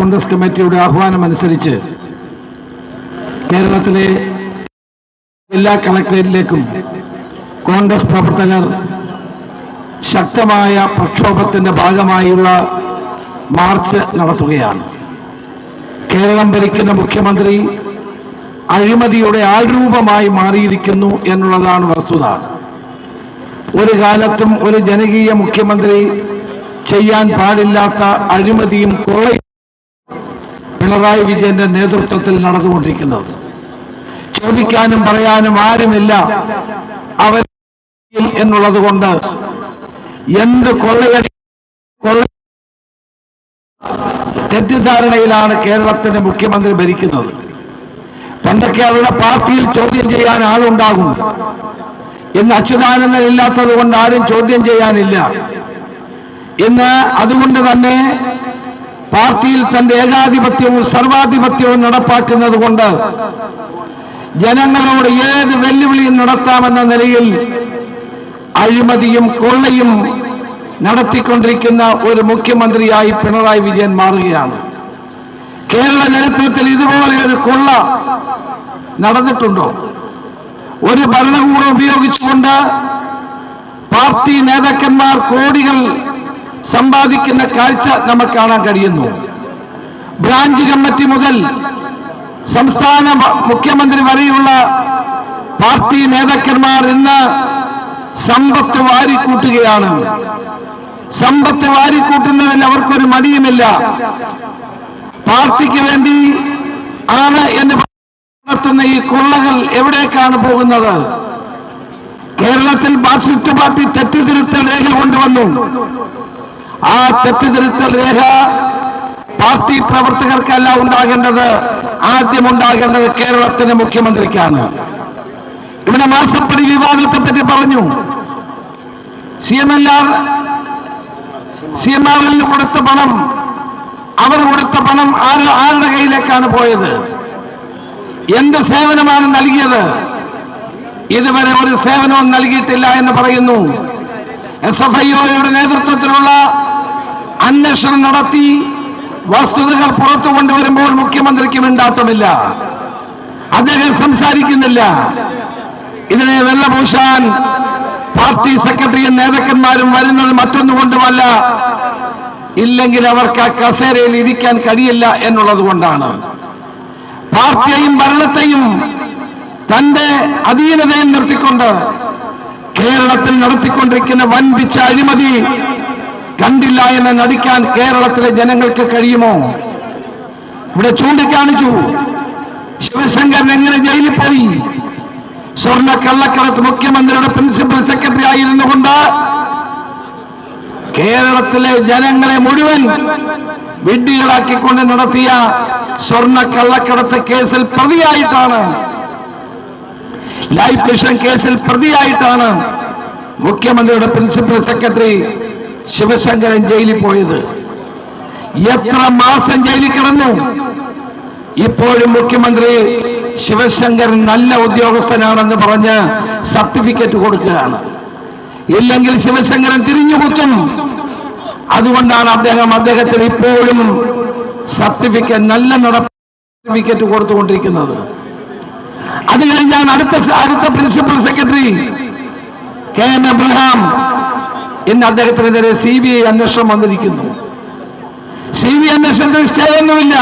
കോൺഗ്രസ് കമ്മിറ്റിയുടെ ആഹ്വാനം അനുസരിച്ച് കേരളത്തിലെ ജില്ലാ കളക്ടറേറ്റിലേക്കും കോൺഗ്രസ് പ്രവർത്തകർ ശക്തമായ പ്രക്ഷോഭത്തിന്റെ ഭാഗമായുള്ള മാർച്ച് നടത്തുകയാണ്. കേരളം ഭരിക്കുന്ന മുഖ്യമന്ത്രി അഴിമതിയുടെ ആൾരൂപമായി മാറിയിരിക്കുന്നു എന്നുള്ളതാണ് വസ്തുത. ഒരു കാലത്തും ഒരു ജനകീയ മുഖ്യമന്ത്രി ചെയ്യാൻ പാടില്ലാത്ത അഴിമതിയും കൊള്ളയും പിണറായി വിജയന്റെ നേതൃത്വത്തിൽ നടന്നുകൊണ്ടിരിക്കുന്നത്. ചോദിക്കാനും പറയാനും ആരുമില്ല. അവൻ എന്നുള്ളത് കൊണ്ട് എന്ത് കൊള്ളയടി കൊള്ള തെറ്റിദ്ധാരണയിലാണ് കേരളത്തിന്റെ മുഖ്യമന്ത്രി ഭരിക്കുന്നത്. പണ്ടൊക്കെ അവരുടെ പാർട്ടിയിൽ ചോദ്യം ചെയ്യാൻ ആളുണ്ടാകും. ഇന്ന് അച്യുതാനന്ദൻ ഇല്ലാത്തത് കൊണ്ട് ആരും ചോദ്യം ചെയ്യാനില്ല. ഇന്ന് അതുകൊണ്ട് തന്നെ പാർട്ടിയിൽ തന്റെ ഏകാധിപത്യവും സർവാധിപത്യവും നടപ്പാക്കുന്നത് കൊണ്ട് ജനങ്ങളോട് ഏത് വെല്ലുവിളിയും നടത്താമെന്ന നിലയിൽ അഴിമതിയും കൊള്ളയും നടത്തിക്കൊണ്ടിരിക്കുന്ന ഒരു മുഖ്യമന്ത്രിയായി പിണറായി വിജയൻ മാറുകയാണ്. കേരള ചരിത്രത്തിൽ ഇതുപോലെ ഒരു കൊള്ള നടന്നിട്ടുണ്ടോ? ഒരു ഭരണകൂടം ഉപയോഗിച്ചുകൊണ്ട് പാർട്ടി നേതാക്കന്മാർ കോടികൾ സമ്പാദിക്കുന്ന കാഴ്ച നമുക്ക് കാണാൻ കഴിയുന്നു. ബ്രാഞ്ച് കമ്മിറ്റി മുതൽ സംസ്ഥാന മുഖ്യമന്ത്രി വരെയുള്ള പാർട്ടി നേതാക്കന്മാർ ഇന്ന് സമ്പത്ത് വാരിക്കൂട്ടുകയാണ്. സമ്പത്ത് വാരിക്കൂട്ടുന്നതിൽ അവർക്കൊരു മടിയുമില്ല. പാർട്ടിക്ക് വേണ്ടി ആണ് എന്ന് നടത്തുന്ന ഈ കൊള്ളകൾ എവിടേക്കാണ് പോകുന്നത്? കേരളത്തിൽ മാർക്സിസ്റ്റ് പാർട്ടി തെറ്റുതിരുത്തൽ രേഖ കൊണ്ടുവന്നു. ആ തെറ്റിതിരുത്തൽ രേഖ പാർട്ടി പ്രവർത്തകർക്കല്ല ഉണ്ടാകേണ്ടത്. ആദ്യം ഉണ്ടാകേണ്ടത് കേരളത്തിന്റെ മുഖ്യമന്ത്രിക്കാണ്. ഇവിടെ മാസപ്പടി വിവാദത്തെ പറ്റി പറഞ്ഞു. C M R L C M ആറിൽ കൊടുത്ത പണം അവർ കൊടുത്ത പണം ആര് ആരുടെ കയ്യിലേക്കാണ് പോയത്? എന്ത് സേവനമാണ് നൽകിയത്? ഇതുവരെ ഒരു സേവനവും നൽകിയിട്ടില്ല എന്ന് പറയുന്നു. എസ് എഫ് ഐഒയുടെ നേതൃത്വത്തിലുള്ള അന്വേഷണം നടത്തി വസ്തുതകൾ പുറത്തു കൊണ്ടുവരുമ്പോൾ മുഖ്യമന്ത്രിക്ക് മിണ്ടാട്ടമില്ല. അദ്ദേഹം സംസാരിക്കുന്നില്ല. ഇതിനെ വെള്ളപൂശാൻ പാർട്ടി സെക്രട്ടറിയും നേതാക്കന്മാരും വരുന്നത് മറ്റൊന്നുകൊണ്ടുമല്ല ഇല്ലെങ്കിൽ അവർക്ക് ആ കസേരയിൽ ഇരിക്കാൻ കഴിയില്ല എന്നുള്ളത് കൊണ്ടാണ്. പാർട്ടിയെയും ഭരണത്തെയും തന്റെ അധീനതയിൽ നിർത്തിക്കൊണ്ട് കേരളത്തിൽ നടത്തിക്കൊണ്ടിരിക്കുന്ന വൻപിച്ച അഴിമതി കണ്ടില്ല എന്ന് നടിക്കാൻ കേരളത്തിലെ ജനങ്ങൾക്ക് കഴിയുമോ? ഇവിടെ ചൂണ്ടിക്കാണിച്ചു. ശിവശങ്കരൻ എങ്ങനെ ജയിലിൽ പോയി? സ്വർണ കള്ളക്കടത്ത് മുഖ്യമന്ത്രിയുടെ പ്രിൻസിപ്പൽ സെക്രട്ടറി ആയിരുന്നു കൊണ്ട് കേരളത്തിലെ ജനങ്ങളെ മുഴുവൻ വിഡ്ഢികളാക്കിക്കൊണ്ട് നടത്തിയ സ്വർണ കള്ളക്കടത്ത് കേസിൽ പ്രതിയായിട്ടാണ്. ലൈഫ് മിഷൻ കേസിൽ പ്രതിയായിട്ടാണ് മുഖ്യമന്ത്രിയുടെ പ്രിൻസിപ്പൽ സെക്രട്ടറി ശിവശങ്കരൻ ജയിലിൽ പോയത്. എത്ര മാസം ജയിലിൽ കിടന്നു? ഇപ്പോഴും മുഖ്യമന്ത്രി ശിവശങ്കരൻ നല്ല ഉദ്യോഗസ്ഥനാണെന്ന് പറഞ്ഞ് സർട്ടിഫിക്കറ്റ് കൊടുക്കുകയാണ്. ഇല്ലെങ്കിൽ ശിവശങ്കരൻ തിരിഞ്ഞുകുത്തും അതുകൊണ്ടാണ് അദ്ദേഹം അദ്ദേഹത്തിന് ഇപ്പോഴും സർട്ടിഫിക്കറ്റ് നല്ല നടപ്പ് സർട്ടിഫിക്കറ്റ് കൊടുത്തുകൊണ്ടിരിക്കുന്നത്. അത് കഴിഞ്ഞാണ് അടുത്ത അടുത്ത principal secretary K N Abraham ഇന്ന് അദ്ദേഹത്തിനെതിരെ സി ബി ഐ അന്വേഷണം വന്നിരിക്കുന്നു. സി ബി അന്വേഷണത്തിന് സ്റ്റേ ഒന്നുമില്ല.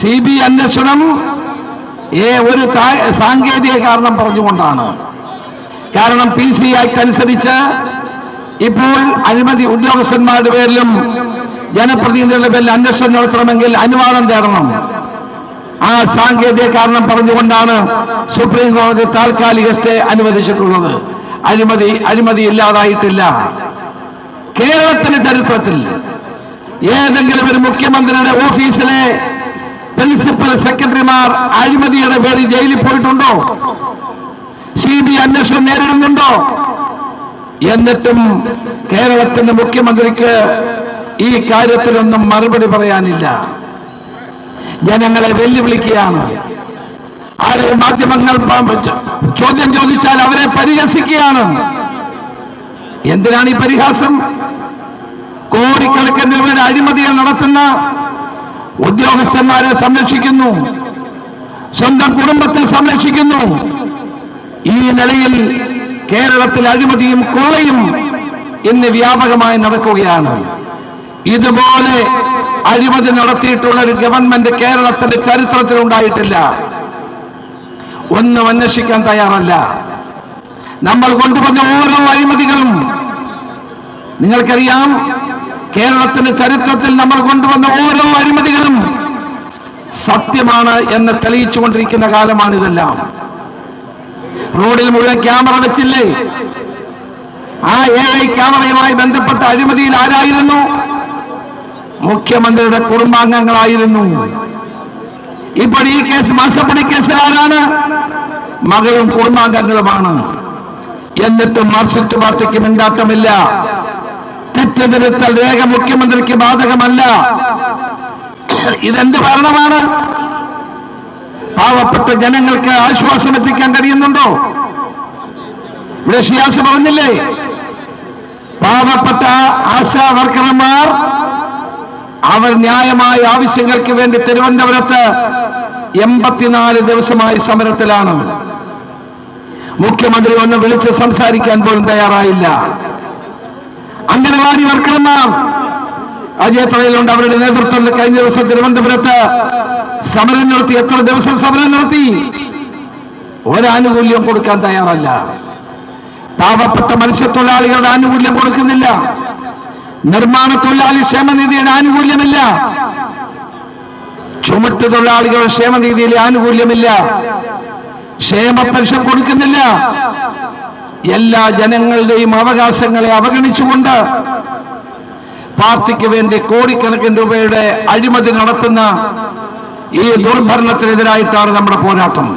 സി ബി അന്വേഷണം ഏ ഒരു സാങ്കേതിക കാരണം പറഞ്ഞുകൊണ്ടാണ്. കാരണം പി സി ആക്ട് അനുസരിച്ച് ഇപ്പോൾ അഴിമതി ഉദ്യോഗസ്ഥന്മാരുടെ പേരിലും ജനപ്രതിനിധികളുടെ പേരിൽ അന്വേഷണം നടത്തണമെങ്കിൽ അനുവാദം തേടണം. ആ സാങ്കേതിക കാരണം പറഞ്ഞുകൊണ്ടാണ് സുപ്രീം കോടതി താൽക്കാലിക സ്റ്റേ അനുവദിച്ചിട്ടുള്ളത്. അഴിമതി അഴിമതി ഇല്ലാതായിട്ടില്ല. കേരളത്തിന്റെ ചരിത്രത്തിൽ ഏതെങ്കിലും ഒരു മുഖ്യമന്ത്രിയുടെ ഓഫീസിലെ പ്രിൻസിപ്പൽ സെക്രട്ടറിമാർ അഴിമതിയുടെ പേരിൽ ജയിലിൽ പോയിട്ടുണ്ടോ? സി ബി അന്വേഷണം നേരിടുന്നുണ്ടോ? എന്നിട്ടും കേരളത്തിന്റെ മുഖ്യമന്ത്രിക്ക് ഈ കാര്യത്തിലൊന്നും മറുപടി പറയാനില്ല. ജനങ്ങളെ വെല്ലുവിളിക്കുകയാണ്. ആരെ മാധ്യമങ്ങൾ ചോദ്യം ചോദിച്ചാൽ അവരെ പരിഹസിക്കുകയാണ്. എന്തിനാണ് ഈ പരിഹാസം? കോടിക്കണക്കിന് രൂപയുടെ അഴിമതികൾ നടത്തുന്ന ഉദ്യോഗസ്ഥന്മാരെ സംരക്ഷിക്കുന്നു. സ്വന്തം കുടുംബത്തെ സംരക്ഷിക്കുന്നു. ഈ നിലയിൽ കേരളത്തിൽ അഴിമതിയും കൊള്ളയും ഇന്ന് വ്യാപകമായി നടക്കുകയാണ്. ഇതുപോലെ അഴിമതി നടത്തിയിട്ടുള്ള ഒരു ഗവൺമെന്റ് കേരളത്തിന്റെ ചരിത്രത്തിൽ ഉണ്ടായിട്ടില്ല ഒന്നും അന്വേഷിക്കാൻ തയ്യാറല്ല. നമ്മൾ കൊണ്ടുവന്ന ഓരോ അഴിമതികളും നിങ്ങൾക്കറിയാം കേരളത്തിന്റെ ചരിത്രത്തിൽ നമ്മൾ കൊണ്ടുവന്ന ഓരോ അഴിമതികളും സത്യമാണ് എന്ന് തെളിയിച്ചുകൊണ്ടിരിക്കുന്ന കാലമാണിതെല്ലാം. റോഡിൽ മുഴുവൻ ക്യാമറ വെച്ചില്ലേ? ആ എ ഐ ക്യാമറയുമായി ബന്ധപ്പെട്ട അഴിമതിയിൽ ആരായിരുന്നു? മുഖ്യമന്ത്രിയുടെ കുടുംബാംഗങ്ങളായിരുന്നു. ഇപ്പോൾ ഈ കേസ് മാസപ്പടി കേസിൽ ആരാണ്? മകളും കുടുംബാംഗങ്ങളുമാണ് എന്നിട്ടും മാർസിസ്റ്റ് പാർട്ടിക്ക് മിണ്ടാട്ടമില്ല. തെറ്റുതിരുത്തൽ രേഖ മുഖ്യമന്ത്രിക്ക് ബാധകമല്ല. ഇതെന്ത് ഭരണമാണ് പാവപ്പെട്ട ജനങ്ങൾക്ക് ആശ്വാസം എത്തിക്കാൻ കഴിയുന്നുണ്ടോ? ഇവിടെ ഷിയാസ് പറഞ്ഞില്ലേ? പാവപ്പെട്ട ആശാ വർക്കർമാർ അവർ ന്യായമായ ആവശ്യങ്ങൾക്ക് വേണ്ടി തിരുവനന്തപുരത്ത് എൺപത്തിനാല് ദിവസമായി സമരത്തിലാണ്. മുഖ്യമന്ത്രി ഒന്ന് വിളിച്ച് സംസാരിക്കാൻ പോലും തയ്യാറായില്ല. അംഗനവാടി വർക്കർമാർ അജയത്രയിലുണ്ട് അവരുടെ നേതൃത്വത്തിൽ കഴിഞ്ഞ ദിവസം തിരുവനന്തപുരത്ത് സമരം നടത്തി. എത്ര ദിവസം സമരം നടത്തി? ഒരാനുകൂല്യം കൊടുക്കാൻ തയ്യാറല്ല. പാവപ്പെട്ട മത്സ്യത്തൊഴിലാളികളുടെ ആനുകൂല്യം കൊടുക്കുന്നില്ല. നിർമ്മാണ തൊഴിലാളി ക്ഷേമനിധിയുടെ ആനുകൂല്യമില്ല. ചുമട്ട് തൊഴിലാളികളുടെ ക്ഷേമനിധിയിലെ ആനുകൂല്യമില്ല. ക്ഷേമ പെൻഷൻ കൊടുക്കുന്നില്ല. എല്ലാ ജനങ്ങളുടെയും അവകാശങ്ങളെ അവഗണിച്ചുകൊണ്ട് പാർട്ടിക്ക് വേണ്ടി കോടിക്കണക്കിന് രൂപയുടെ അഴിമതി നടത്തുന്ന ഈ ദുർഭരണത്തിനെതിരായിട്ടാണ് നമ്മുടെ പോരാട്ടം.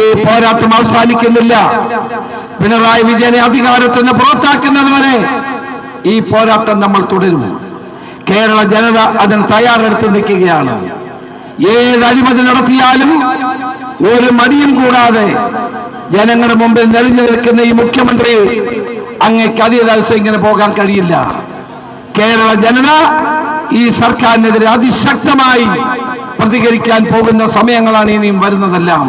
ഈ പോരാട്ടം അവസാനിക്കുന്നില്ല. പിണറായി വിജയനെ അധികാരത്തിന് പുറത്താക്കുന്നതുവരെ ഈ പോരാട്ടം നമ്മൾ തുടരും കേരള ജനത അതിന് തയ്യാറെടുത്ത് നിൽക്കുകയാണ്. ഏത് അഴിമതി നടത്തിയാലും ഒരു മടിയും കൂടാതെ ജനങ്ങളുടെ മുമ്പിൽ നെറിഞ്ഞു നിൽക്കുന്ന ഈ മുഖ്യമന്ത്രി അങ്ങേക്ക് അധിക ദിവസം ഇങ്ങനെ പോകാൻ കഴിയില്ല. കേരള ജനത ഈ സർക്കാരിനെതിരെ അതിശക്തമായി പ്രതികരിക്കാൻ പോകുന്ന സമയങ്ങളാണ് ഇനിയും വരുന്നതെല്ലാം.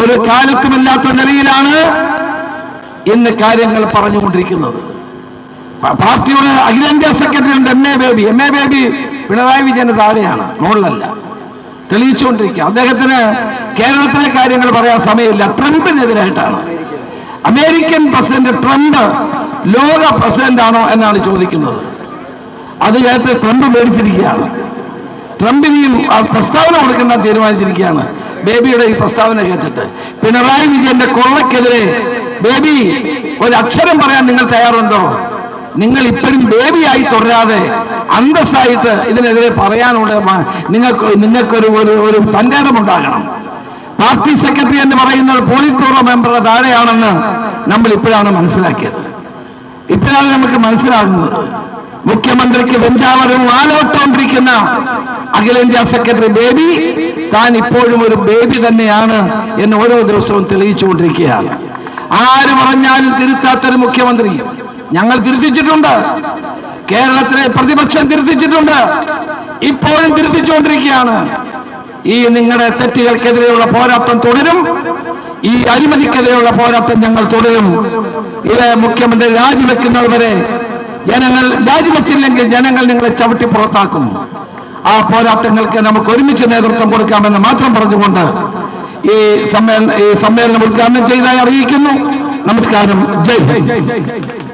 ഒരു കാലത്തുമില്ലാത്ത നിലയിലാണ് ഇന്ന് കാര്യങ്ങൾ പറഞ്ഞുകൊണ്ടിരിക്കുന്നത്. പാർട്ടിയുടെ അഖിലേന്ത്യാ സെക്രട്ടറി ഉണ്ട് M A Baby. M A Baby Pinarayi വിജയന് താഴെയാണ്. മുകളിലല്ല. തെളിയിച്ചുകൊണ്ടിരിക്കുക. അദ്ദേഹത്തിന് കേരളത്തിലെ കാര്യങ്ങൾ പറയാൻ സമയമില്ല. ട്രംപിനെതിരായിട്ടാണ്. അമേരിക്കൻ പ്രസിഡന്റ് ട്രംപ് ലോക പ്രസിഡന്റ് ആണോ എന്നാണ് ചോദിക്കുന്നത്. അത് കേട്ട് ട്രംപ് മേടിച്ചിരിക്കുകയാണ്. ട്രംപിനെയും ആ പ്രസ്താവന കൊടുക്കുന്ന തീരുമാനിച്ചിരിക്കുകയാണ്. ബേബിയുടെ ഈ പ്രസ്താവന കേട്ടിട്ട്. പിണറായി വിജയന്റെ കൊള്ളക്കെതിരെ ബേബി ഒരു അക്ഷരം പറയാൻ നിങ്ങൾ തയ്യാറുണ്ടോ? നിങ്ങൾ ഇപ്പോഴും ബേബിയായി തുടരാതെ അന്തസ്സായിട്ട് ഇതിനെതിരെ പറയാനുള്ള നിങ്ങൾക്ക് നിങ്ങൾക്കൊരു ഒരു ഒരു തന്റേടമുണ്ടാകണം പാർട്ടി സെക്രട്ടറി എന്ന് പറയുന്നത് പോളിറ്റ് ബ്യൂറോ മെമ്പറുടെ താഴെയാണെന്ന് നമ്മൾ ഇപ്പോഴാണ് മനസ്സിലാക്കിയത്. ഇപ്പോഴാണ് നമുക്ക് മനസ്സിലാകുന്നത്. മുഖ്യമന്ത്രിക്ക് വെഞ്ചാവരവും ആലോട്ടോണ്ടിരിക്കുന്ന അഖിലേന്ത്യാ സെക്രട്ടറി ബേബി താൻ ഇപ്പോഴും ഒരു ബേബി തന്നെയാണ് എന്ന് ഓരോ ദിവസവും തെളിയിച്ചുകൊണ്ടിരിക്കുകയാണ്. ആര് പറഞ്ഞാലും തിരുത്താത്തൊരു മുഖ്യമന്ത്രി ഞങ്ങൾ തിരുത്തിച്ചിട്ടുണ്ട്. കേരളത്തിലെ പ്രതിപക്ഷം തിരുത്തിച്ചിട്ടുണ്ട്. ഇപ്പോഴും തിരുത്തിച്ചുകൊണ്ടിരിക്കുകയാണ്. ഈ നിങ്ങളുടെ തെറ്റുകൾക്കെതിരെയുള്ള പോരാട്ടം തുടരും. ഈ അഴിമതിക്കെതിരെയുള്ള പോരാട്ടം ഞങ്ങൾ തുടരും. ഇത് മുഖ്യമന്ത്രി രാജിവെക്കുന്നവരെ ജനങ്ങൾ രാജിവെച്ചില്ലെങ്കിൽ ജനങ്ങൾ നിങ്ങളെ ചവിട്ടി പുറത്താക്കും. ആ പോരാട്ടങ്ങൾക്ക് നമുക്ക് ഒരുമിച്ച് നേതൃത്വം കൊടുക്കാമെന്ന് മാത്രം പറഞ്ഞുകൊണ്ട് ഈ സമ്മേളനം ഈ സമ്മേളനം ഉദ്ഘാടനം ചെയ്തായി അറിയിക്കുന്നു. നമസ്കാരം. ജയ്